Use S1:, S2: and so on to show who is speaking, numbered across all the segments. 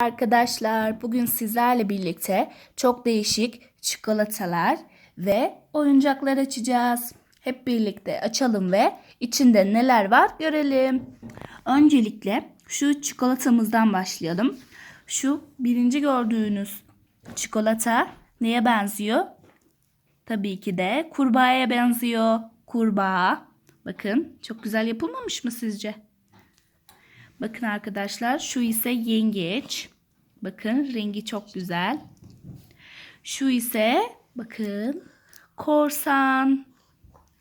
S1: Arkadaşlar bugün sizlerle birlikte çok değişik çikolatalar ve oyuncaklar açacağız. Hep birlikte açalım ve içinde neler var görelim. Öncelikle şu çikolatamızdan başlayalım. Şu birinci gördüğünüz çikolata neye benziyor? Tabii ki de kurbağaya benziyor. Kurbağa. Bakın çok güzel yapılmamış mı sizce? Bakın arkadaşlar şu ise yengeç. Bakın rengi çok güzel. Şu ise bakın korsan.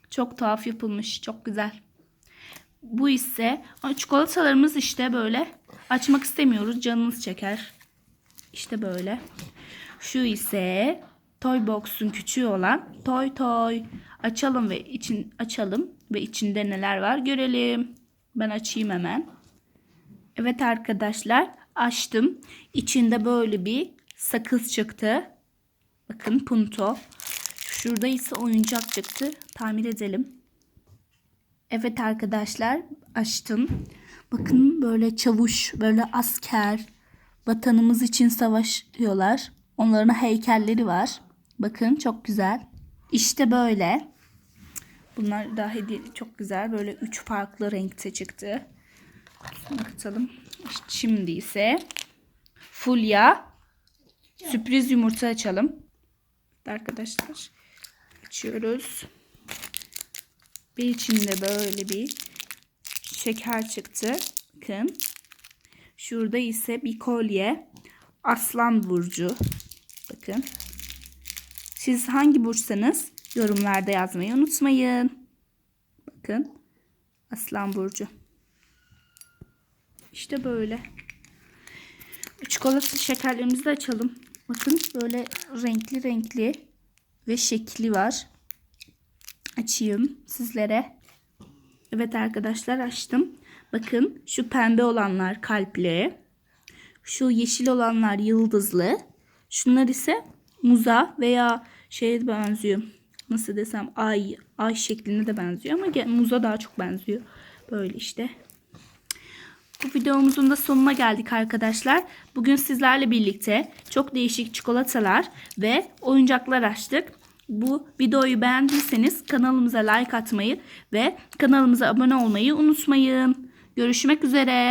S1: Çok tuhaf yapılmış. Çok güzel. Bu ise çikolatalarımız işte böyle. Açmak istemiyoruz. Canınız çeker. İşte böyle. Şu ise Toy Box'un küçüğü olan Toy Toy. Açalım ve için açalım ve içinde neler var görelim. Ben açayım hemen. Evet arkadaşlar açtım. İçinde böyle bir sakız çıktı. Bakın punto. Şurada ise oyuncak çıktı. Tamir edelim. Evet arkadaşlar açtım. Bakın böyle çavuş, böyle asker vatanımız için savaşıyorlar. Onların heykelleri var. Bakın çok güzel. İşte böyle. Bunlar da hediye çok güzel. Böyle üç farklı renkte çıktı. İşte şimdi ise Fulya sürpriz yumurta açalım. Arkadaşlar açıyoruz. Bir içinde böyle bir şeker çıktı. Bakın. Şurada ise bir kolye. Aslan burcu. Bakın. Siz hangi burçsanız yorumlarda yazmayı unutmayın. Bakın. Aslan burcu. İşte böyle. Çikolata şekerlerimizi de açalım. Bakın böyle renkli renkli ve şekli var. Açayım sizlere. Evet arkadaşlar açtım. Bakın şu pembe olanlar kalpli. Şu yeşil olanlar yıldızlı. Şunlar ise muza veya şeye benziyor. Nasıl desem ay ay şekline de benziyor ama muza daha çok benziyor. Böyle işte. Bu videomuzun da sonuna geldik arkadaşlar. Bugün sizlerle birlikte çok değişik çikolatalar ve oyuncaklar açtık. Bu videoyu beğendiyseniz kanalımıza like atmayı ve kanalımıza abone olmayı unutmayın. Görüşmek üzere.